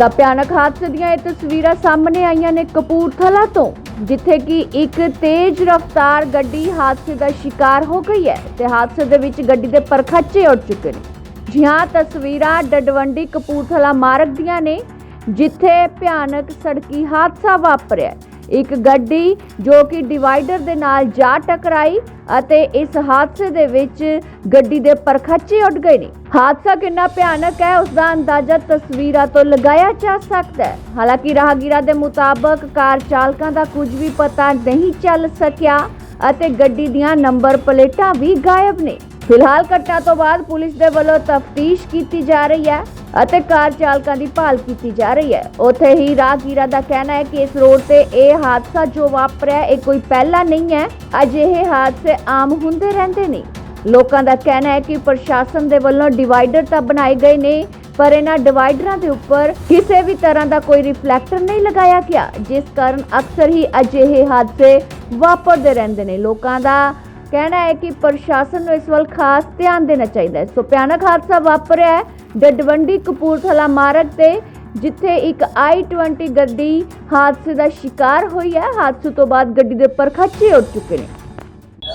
ਤਾਂ ਭਿਆਨਕ ਹਾਦਸੇ ਦੀਆਂ ਇਹ ਤਸਵੀਰਾਂ ਸਾਹਮਣੇ ਆਈਆਂ ਨੇ ਕਪੂਰਥਲਾ ਤੋਂ, ਜਿੱਥੇ ਕਿ ਇੱਕ ਤੇਜ਼ ਰਫ਼ਤਾਰ ਗੱਡੀ ਹਾਦਸੇ ਦਾ ਸ਼ਿਕਾਰ ਹੋ ਗਈ ਹੈ ਤੇ ਹਾਦਸੇ ਦੇ ਵਿੱਚ ਗੱਡੀ ਦੇ ਪਰਖੱਚੇ ਉੱਡ ਚੁੱਕੇ ਨੇ। ਜੀ ਹਾਂ ਤਸਵੀਰਾਂ ਡਡਵੰਡੀ ਕਪੂਰਥਲਾ ਮਾਰਗ ਦੀਆਂ ਨੇ, ਜਿੱਥੇ ਭਿਆਨਕ ਸੜਕੀ ਹਾਦਸਾ ਵਾਪਰਿਆ ਇੱਕ ਗੱਡੀ ਜੋ ਕਿ ਡਿਵਾਈਡਰ ਦੇ ਨਾਲ ਜਾ ਟਕਰਾਈ ਅਤੇ ਇਸ ਹਾਦਸੇ ਦੇ ਵਿੱਚ ਗੱਡੀ ਦੇ ਪਰਖੱਚੇ ਉੱਡ ਗਏ ਨੇ। ਹਾਦਸਾ ਕਿੰਨਾ ਭਿਆਨਕ ਹੈ, ਉਸ ਦਾ ਅੰਦਾਜ਼ਾ ਤਸਵੀਰਾਂ ਤੋਂ ਲਗਾਇਆ ਜਾ ਸਕਦਾ ਹੈ। ਹਾਲਾਂਕਿ ਰਾਹਗੀਰਾਂ ਦੇ ਮੁਤਾਬਕ ਕਾਰ ਚਾਲਕਾਂ ਦਾ ਕੁਝ ਵੀ ਪਤਾ ਨਹੀਂ ਚੱਲ ਸਕਿਆ ਅਤੇ ਗੱਡੀ ਦੀਆਂ ਨੰਬਰ ਪਲੇਟਾਂ ਵੀ ਗਾਇਬ ਨੇ। ਫਿਲਹਾਲ ਘਟਨਾ ਤੋਂ ਬਾਅਦ ਪੁਲਿਸ ਦੇ ਵੱਲੋਂ ਤਫਤੀਸ਼ ਕੀਤੀ ਜਾ ਰਹੀ ਹੈ ਅਤੇ ਕਾਰ ਚਾਲਕਾਂ ਦੀ ਭਾਲ ਕੀਤੀ ਜਾ ਰਹੀ ਹੈ। ਉੱਥੇ ਹੀ ਰਾਹਗੀਰਾਂ ਦਾ ਕਹਿਣਾ ਹੈ ਕਿ ਇਸ ਰੋਡ ਤੇ ਇਹ ਹਾਦਸਾ ਜੋ ਵਾਪਰਿਆ, ਇਹ ਕੋਈ ਪਹਿਲਾ ਨਹੀਂ ਹੈ। ਅਜਿਹੇ ਹਾਦਸੇ ਆਮ ਹੁੰਦੇ ਰਹਿੰਦੇ ਨੇ। ਲੋਕਾਂ ਦਾ ਕਹਿਣਾ ਹੈ ਕਿ ਪ੍ਰਸ਼ਾਸਨ ਦੇ ਵੱਲੋਂ ਡਿਵਾਈਡਰ ਤਾਂ ਬਣਾਏ ਗਏ ਨੇ, ਪਰ ਇਹਨਾਂ ਡਿਵਾਈਡਰਾਂ ਦੇ ਉੱਪਰ ਕਿਸੇ ਵੀ ਤਰ੍ਹਾਂ ਦਾ ਕੋਈ ਰਿਫਲੈਕਟਰ ਨਹੀਂ ਲਗਾਇਆ ਗਿਆ, ਜਿਸ ਕਾਰਨ ਅਕਸਰ ਹੀ ਅਜਿਹੇ ਹਾਦਸੇ ਵਾਪਰਦੇ ਰਹਿੰਦੇ ਨੇ। ਲੋਕਾਂ ਦਾ ਕਹਿਣਾ ਹੈ ਕਿ ਪ੍ਰਸ਼ਾਸਨ ਨੂੰ ਇਸ ਵੱਲ ਖਾਸ ਧਿਆਨ ਦੇਣਾ ਚਾਹੀਦਾ ਹੈ। ਸੋ ਭਿਆਨਕ ਹਾਦਸਾ ਵਾਪਰਿਆ ਹੈ ਡਡਵੰਡੀ ਕਪੂਰਥਲਾ ਮਾਰਗ ਤੇ ਜਿੱਥੇ ਇੱਕ i20 ਗੱਡੀ ਹਾਦਸੇ ਦਾ ਸ਼ਿਕਾਰ ਹੋਈ ਹੈ। ਹਾਦਸੇ ਤੋਂ ਬਾਅਦ ਗੱਡੀ ਦੇ ਪਰਖੱਚੇ ਉੱਡ ਚੁੱਕੇ ਨੇ।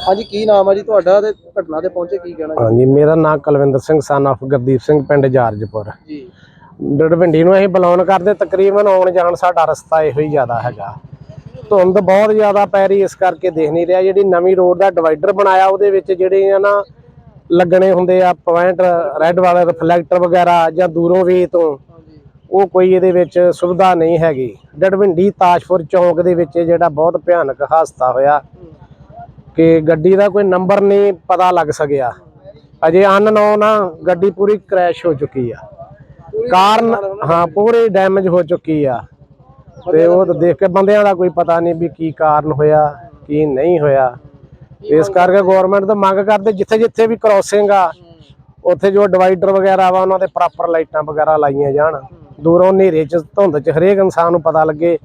ਹਾਂਜੀ ਕੀ ਨਾਮ ਆ ਜੀ ਤੁਹਾਡਾ ਤੇ ਘਟਨਾ ਤੇ ਪਹੁੰਚੇ ਕੀ ਕਹਿਣਾ ਹਾਂਜੀ ਮੇਰਾ ਨਾਮ ਕੁਲਵਿੰਦਰ ਸਿੰਘ ਸਨ of ਗੁਰਦੀਪ ਸਿੰਘ ਪਿੰਡ ਜਾਰਜਪੁਰ। ਜੀ। ਡੜਵਿੰਡੀ ਨੂੰ ਅਸੀਂ ਬਲੌਨ ਕਰਦੇ ਤਕਰੀਬਨ ਆਉਣ ਜਾਣ ਸਾਡਾ ਰਸਤਾ ਇਹੋ ਹੀ ਜ਼ਿਆਦਾ ਹੈਗਾ। ਧੁੰਦ ਬਹੁਤ ਜ਼ਿਆਦਾ ਪੈ ਰਹੀ ਇਸ ਕਰਕੇ ਦੇਖ ਨਹੀਂ ਰਿਹਾ। ਜਿਹੜੀ ਨਵੀਂ ਰੋਡ ਦਾ ਡਿਵਾਈਡਰ ਬਣਾਇਆ ਉਹਦੇ ਵਿੱਚ ਜਿਹੜੇ ਆ ਨਾ ਲੱਗਣੇ ਹੁੰਦੇ ਆ ਪੁਆਇੰਟ ਰੈੱਡ ਵਾਲੇ ਰਿਫਲੈਕਟਰ ਵਗੈਰਾ ਜਾਂ ਦੂਰੋਂ ਵੀ ਤੋਂ ਉਹ ਕੋਈ ਇਹਦੇ ਵਿੱਚ ਸੁਵਿਧਾ ਨਹੀਂ ਹੈਗੀ। ਡੜਵਿੰਡੀ ਤਾਜਪੁਰ ਚੌਂਕ ਦੇ ਵਿੱਚ ਜਿਹੜਾ ਬਹੁਤ ਭਿਆਨਕ ਹਾਦਸਾ ਹੋਇਆ ਕਿ ਗੱਡੀ ਦਾ ਕੋਈ ਨੰਬਰ ਨਹੀਂ ਪਤਾ ਲੱਗ ਸਕਿਆ। ਅਜੇ ਅਨਨੋਨ ਆ ਗੱਡੀ ਪੂਰੀ ਕ੍ਰੈਸ਼ ਹੋ ਚੁੱਕੀ ਆ। ਕਾਰਨ ਹਾਂ ਪੂਰੀ ਡੈਮੇਜ ਹੋ ਚੁੱਕੀ ਆ। ਤੇ ਉਹ ਤਾਂ ਦੇਖ ਕੇ ਬੰਦਿਆਂ ਦਾ ਕੋਈ ਪਤਾ ਨਹੀਂ ਵੀ ਕੀ ਕਾਰਨ ਹੋਇਆ ਕੀ ਨਹੀਂ ਹੋਇਆ। ਇਸ ਕਰਕੇ ਗਵਰਨਮੈਂਟ ਤੋਂ ਮੰਗ ਕਰਦੇ ਜਿੱਥੇ ਜਿੱਥੇ ਵੀ ਕ੍ਰੋਸਿੰਗ ਆ ਉੱਥੇ ਜੋ ਡਿਵਾਈਡਰ ਵਗੈਰਾ ਵਾ ਉਹਨਾਂ ਦੇ ਪ੍ਰੋਪਰ ਲਾਈਟਾਂ ਵਗੈਰਾ ਲਾਈਆਂ ਜਾਣ। ਦੂਰੋਂ ਹਨੇਰੇ ਚ ਧੁੰਦ ਚ ਹਰੇਕ ਇਨਸਾਨ ਨੂੰ ਪਤਾ ਲੱਗੇ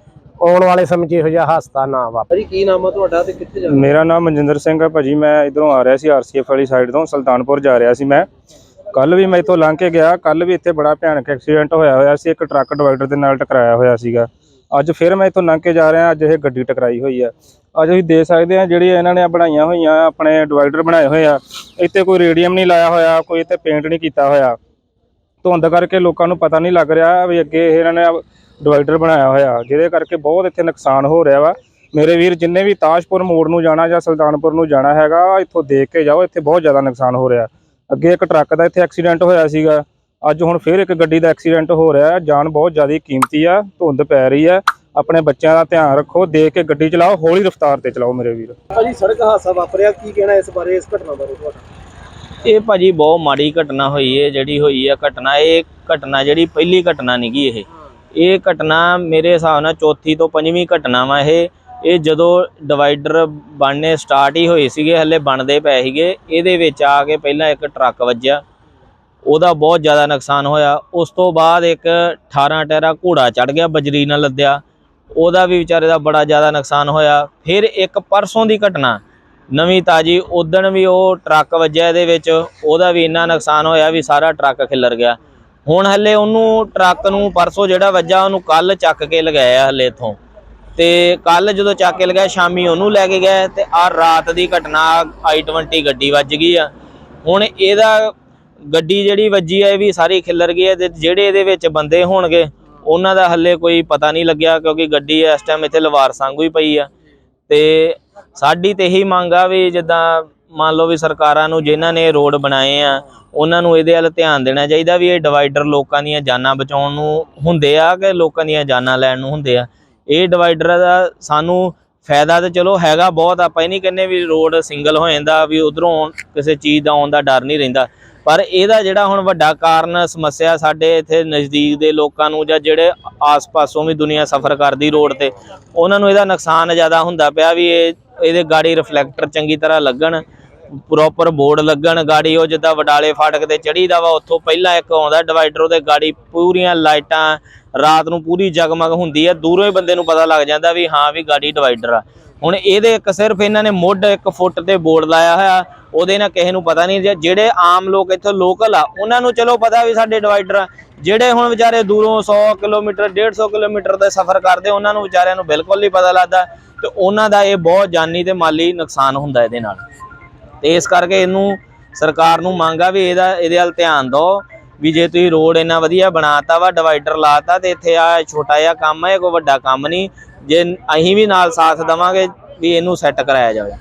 ਆਉਣ ਵਾਲੇ ਸਮੇਂ 'ਚ ਇਹੋ ਜਿਹਾ ਹਾਦਸਾ ਨਾ ਵਾਪਰੇ। ਭਾਜੀ ਕੀ ਨਾਮ ਆ ਤੁਹਾਡਾ ਤੇ ਕਿੱਥੇ ਜਾਣਾ ਮੇਰਾ ਨਾਮ ਮਨਜਿੰਦਰ ਸਿੰਘ ਹੈ। ਭਾਜੀ ਮੈਂ ਇਧਰੋਂ ਆ ਰਿਹਾ ਸੀ ਆਰਸੀਐਫ ਵਾਲੀ ਸਾਈਡ ਤੋਂ ਸੁਲਤਾਨਪੁਰ ਜਾ ਰਿਹਾ ਸੀ ਮੈਂ। ਕੱਲ ਵੀ ਮੈਂ ਇੱਥੋਂ ਲੰਘ ਕੇ ਗਿਆ। ਕੱਲ ਵੀ ਇੱਥੇ ਬੜਾ ਭਿਆਨਕ ਐਕਸੀਡੈਂਟ ਹੋਇਆ ਹੋਇਆ ਸੀ। ਇੱਕ ਟਰੱਕ ਡਿਵਾਈਡਰ ਦੇ ਨਾਲ ਟਕਰਾਇਆ ਹੋਇਆ ਸੀਗਾ। ਅੱਜ ਫਿਰ ਮੈਂ ਇੱਥੋਂ ਲੰਘ ਕੇ ਜਾ ਰਿਹਾ, ਅੱਜ ਇਹ ਗੱਡੀ ਟਕਰਾਈ ਹੋਈ ਆ। ਅੱਜ ਅਸੀਂ ਦੇਖ ਸਕਦੇ ਆ ਜਿਹੜੀ ਇਹਨਾਂ ਨੇ ਬਣਾਈਆਂ ਹੋਈਆਂ, ਆਪਣੇ ਡਿਵਾਈਡਰ ਬਣਾਏ ਹੋਏ ਆ। ਇੱਥੇ ਕੋਈ ਰੇਡੀਅਮ ਨਹੀਂ ਲਾਇਆ ਹੋਇਆ, ਕੋਈ ਇੱਥੇ ਪੇਂਟ ਨਹੀਂ ਕੀਤਾ ਹੋਇਆ। ਧੁੰਦ ਕਰਕੇ ਲੋਕਾਂ ਨੂੰ ਪਤਾ ਨਹੀਂ ਲੱਗ ਰਿਹਾ ਵੀ ਅੱਗੇ ਇਹਨਾਂ ਨੇ ਡਿਵਾਈਡਰ ਬਣਾਇਆ ਹੋਇਆ। ਜਿਹਦੇ ਕਰਕੇ ਬਹੁਤ ਇੱਥੇ ਨੁਕਸਾਨ ਹੋ ਰਿਹਾ ਵਾ। ਮੇਰੇ ਵੀਰ, ਜਿੰਨੇ ਵੀ ਤਾਜਪੁਰ ਮੋੜ ਨੂੰ ਜਾਣਾ ਜਾਂ ਸੁਲਤਾਨਪੁਰ ਨੂੰ ਜਾਣਾ ਹੈਗਾ, ਇੱਥੋਂ ਦੇਖ ਕੇ ਜਾਓ, ਇੱਥੇ ਬਹੁਤ ਜ਼ਿਆਦਾ ਨੁਕਸਾਨ ਹੋ ਰਿਹਾ। ਅੱਗੇ ਇੱਕ ਟਰੱਕ ਦਾ ਇੱਥੇ ਐਕਸੀਡੈਂਟ ਹੋਇਆ ਸੀਗਾ। ਅੱਜ ਹੁਣ ਫਿਰ ਇੱਕ ਗੱਡੀ ਦਾ ਐਕਸੀਡੈਂਟ ਹੋ ਰਿਹਾ ਜਾਨ ਬਹੁਤ ਜ਼ਿਆਦਾ ਕੀਮਤੀ ਆ ਧੁੰਦ ਪੈ ਰਹੀ ਆ ਆਪਣੇ ਬੱਚਿਆਂ ਦਾ ਧਿਆਨ ਰੱਖੋ ਦੇਖ ਕੇ ਗੱਡੀ ਚਲਾਓ ਹੌਲੀ ਰਫ਼ਤਾਰ ਤੇ ਚਲਾਓ ਮੇਰੇ ਵੀਰ। ਭਾਜੀ ਸੜਕ ਹਾਦਸਾ ਵਾਪਰਿਆ ਕੀ ਕਹਿਣਾ ਇਸ ਬਾਰੇ ਇਸ ਘਟਨਾ ਬਾਰੇ ਤੁਹਾਡਾ? ਇਹ ਭਾਜੀ ਬਹੁਤ ਮਾੜੀ ਘਟਨਾ ਹੋਈ ਹੈ ਜਿਹੜੀ ਹੋਈ ਹੈ ਘਟਨਾ ਇਹ ਘਟਨਾ ਜਿਹੜੀ ਪਹਿਲੀ ਘਟਨਾ ਨਹੀਂਗੀ ਇਹ। ਇਹ ਘਟਨਾ ਮੇਰੇ ਹਿਸਾਬ ਨਾਲ ਚੌਥੀ ਤੋਂ ਪੰਜਵੀਂ ਘਟਨਾ ਵਾ ਇਹ। ਇਹ ਜਦੋਂ ਡਿਵਾਈਡਰ ਬਣਨੇ ਸਟਾਰਟ ਹੀ ਹੋਏ ਸੀਗੇ ਹੱਲੇ ਬਣਦੇ ਪਏ ਸੀਗੇ ਇਹਦੇ ਵਿੱਚ ਆ ਕੇ ਪਹਿਲਾਂ ਇੱਕ ਟਰੱਕ ਵੱਜਿਆ। ਉਹਦਾ ਬਹੁਤ ਜ਼ਿਆਦਾ ਨੁਕਸਾਨ ਹੋਇਆ। ਉਸ ਤੋਂ ਬਾਅਦ ਇੱਕ 18 ਟਾਇਰਾ ਘੋੜਾ ਚੜ ਗਿਆ, ਬਜਰੀ ਨਾਲ ਲੱਦਿਆ। ਉਹਦਾ ਵੀ ਵਿਚਾਰੇ ਦਾ ਬੜਾ ਜ਼ਿਆਦਾ ਨੁਕਸਾਨ ਹੋਇਆ। ਫਿਰ ਇੱਕ ਪਰਸੋਂ ਦੀ ਘਟਨਾ, ਨਵੀਂ ਤਾਜੀ। ਉਦਣ ਵੀ ਉਹ ਟਰੱਕ ਵੱਜਿਆ ਇਹਦੇ ਵਿੱਚ। ਉਹਦਾ ਵੀ ਇੰਨਾ ਨੁਕਸਾਨ ਹੋਇਆ ਵੀ ਸਾਰਾ ਟਰੱਕ ਖਿੱਲਰ ਗਿਆ। ਹੁਣ ਹੱਲੇ ਉਹਨੂੰ ਟਰੱਕ ਨੂੰ ਪਰਸੋਂ ਜਿਹੜਾ ਵੱਜਾ, ਉਹਨੂੰ ਕੱਲ ਚੱਕ ਕੇ ਲਗਾਇਆ ਹੱਲੇ ਇਥੋਂ। ਤੇ ਕੱਲ ਜਦੋਂ ਚੱਕ ਕੇ ਲਗਾਇਆ, ਸ਼ਾਮੀ ਉਹਨੂੰ ਲੈ ਕੇ ਗਏ ਤੇ ਆ ਰਾਤ ਦੀ ਘਟਨਾ i20 ਗੱਡੀ ਵੱਜ ਗਈ ਆ। ਹੁਣ ਇਹਦਾ ਗੱਡੀ ਜਿਹੜੀ ਵੱਜੀ ਆ, ਇਹ ਵੀ ਸਾਰੀ ਖਿੱਲਰ ਗਈ ਹੈ ਤੇ ਜਿਹੜੇ ਇਹਦੇ ਵਿੱਚ ਬੰਦੇ ਹੋਣਗੇ, ਉਹਨਾਂ ਦਾ ਹੱਲੇ ਕੋਈ ਪਤਾ ਨਹੀਂ ਲੱਗਿਆ ਕਿਉਂਕਿ ਗੱਡੀ ਇਸ ਟਾਈਮ ਇੱਥੇ ਲਵਾਰ ਸੰਗੂ ਹੀ ਪਈ ਆ। ਤੇ ਸਾਡੀ ਤੇ ਇਹੀ ਮੰਗ ਆ ਵੀ ਜਿੱਦਾਂ ਮੰਨ ਲਓ ਵੀ ਸਰਕਾਰਾਂ ਨੂੰ ਜਿਨ੍ਹਾਂ ਨੇ ਰੋਡ ਬਣਾਏ ਆ, ਉਹਨਾਂ ਨੂੰ ਇਹਦੇ ਵੱਲ ਧਿਆਨ ਦੇਣਾ ਚਾਹੀਦਾ ਵੀ ਇਹ ਡਿਵਾਈਡਰ ਲੋਕਾਂ ਦੀਆਂ ਜਾਨਾਂ ਬਚਾਉਣ ਨੂੰ ਹੁੰਦੇ ਆ ਕਿ ਲੋਕਾਂ ਦੀਆਂ ਜਾਨਾਂ ਲੈਣ ਨੂੰ ਹੁੰਦੇ ਆ। ਇਹ ਡਿਵਾਈਡਰ ਦਾ ਸਾਨੂੰ ਫਾਇਦਾ ਤੇ ਚਲੋ ਹੈਗਾ ਬਹੁਤ, ਆਪਾਂ ਇਹ ਨਹੀਂ ਕਹਿੰਦੇ ਵੀ ਰੋਡ ਸਿੰਗਲ ਹੋ ਜਾਂਦਾ, ਵੀ ਉਧਰੋਂ ਕਿਸੇ ਚੀਜ਼ ਦਾ ਆਉਣ ਦਾ ਡਰ ਨਹੀਂ ਰਹਿੰਦਾ। ਪਰ ਇਹਦਾ ਜਿਹੜਾ ਹੁਣ ਵੱਡਾ ਕਾਰਨ ਸਮੱਸਿਆ ਸਾਡੇ ਇੱਥੇ ਨਜ਼ਦੀਕ ਦੇ ਲੋਕਾਂ ਨੂੰ ਜਾਂ ਜਿਹੜੇ ਆਸ-ਪਾਸੋਂ ਵੀ ਦੁਨੀਆ ਸਫ਼ਰ ਕਰਦੀ ਰੋਡ ਤੇ, ਉਹਨਾਂ ਨੂੰ ਇਹਦਾ ਨੁਕਸਾਨ ਜ਼ਿਆਦਾ ਹੁੰਦਾ ਪਿਆ ਵੀ ਇਹ, ਇਹਦੇ ਗਾੜੀ ਰਿਫਲੈਕਟਰ ਚੰਗੀ ਤਰ੍ਹਾਂ ਲੱਗਣ ਪ੍ਰੋਪਰ ਬੋਰਡ ਲੱਗਣ, ਗਾੜੀ ਉਹ ਜਿੱਦਾਂ ਵਡਾਲੇ ਫਾਟਕ ਤੇ ਚੜੀਦਾ ਵਾ, ਉੱਥੋਂ ਪਹਿਲਾਂ ਇੱਕ ਆਉਂਦਾ ਡਿਵਾਈਡਰ, ਉਹਦੇ ਗਾੜੀ ਪੂਰੀਆਂ ਲਾਈਟਾਂ ਰਾਤ ਨੂੰ ਪੂਰੀ ਜਗਮਗ ਹੁੰਦੀ ਹੈ ਦੂਰੋਂ ਹੀ ਬੰਦੇ ਨੂੰ ਪਤਾ ਲੱਗ ਜਾਂਦਾ ਵੀ ਹਾਂ ਵੀ ਗਾੜੀ ਡਿਵਾਈਡਰ ਆ। ਹੁਣ ਇਹਦੇ ਇੱਕ ਸਿਰਫ ਇਹਨਾਂ ਨੇ ਮੁੱਢ ਇੱਕ ਫੁੱਟ ਤੇ ਬੋਰਡ ਲਾਇਆ ਹੋਇਆ, ਉਹਦੇ ਨਾਲ ਕਿਸੇ ਨੂੰ ਪਤਾ ਨਹੀਂ ਜਿਹੜੇ ਆਮ ਲੋਕ ਇੱਥੇ ਲੋਕਲ ਆ, ਉਹਨਾਂ ਨੂੰ ਚਲੋ ਪਤਾ ਵੀ ਸਾਡੇ ਡਿਵਾਈਡਰ ਆ, ਜਿਹੜੇ ਹੁਣ ਵਿਚਾਰੇ ਦੂਰੋਂ 100 ਕਿਲੋਮੀਟਰ 150 ਕਿਲੋਮੀਟਰ ਦਾ ਸਫ਼ਰ ਕਰਦੇ, ਉਹਨਾਂ ਨੂੰ ਵਿਚਾਰਿਆਂ ਨੂੰ ਬਿਲਕੁਲ ਨਹੀਂ ਪਤਾ ਲੱਗਦਾ ਤੇ ਉਹਨਾਂ ਦਾ ਇਹ ਬਹੁਤ ਜਾਨੀ ਤੇ ਮਾਲੀ ਨੁਕਸਾਨ ਹੁੰਦਾ ਇਹਦੇ ਨਾਲ। ਤੇ ਇਸ ਕਰਕੇ ਇਹਨੂੰ ਸਰਕਾਰ ਨੂੰ ਮੰਗ ਆ ਵੀ ਇਹਦਾ, ਇਹਦੇ ਵੱਲ ਧਿਆਨ ਦਿਓ। ਵੀ ਜੇ ਤੁਸੀਂ ਰੋਡ ਇੰਨਾ ਵਧੀਆ ਬਣਾਤਾ ਵਾ ਡਿਵਾਈਡਰ ਲਾਤਾ ਤੇ ਇੱਥੇ ਆ ਛੋਟਾ ਜਿਹਾ ਕੰਮ ਹੈ ਕੋਈ ਵੱਡਾ ਕੰਮ ਨਹੀਂ। ਜੇ ਅਸੀਂ ਵੀ ਨਾਲ ਸਾਥ ਦੇਵਾਂਗੇ ਵੀ ਇਹਨੂੰ ਸੈੱਟ ਕਰਾਇਆ ਜਾਵੇ।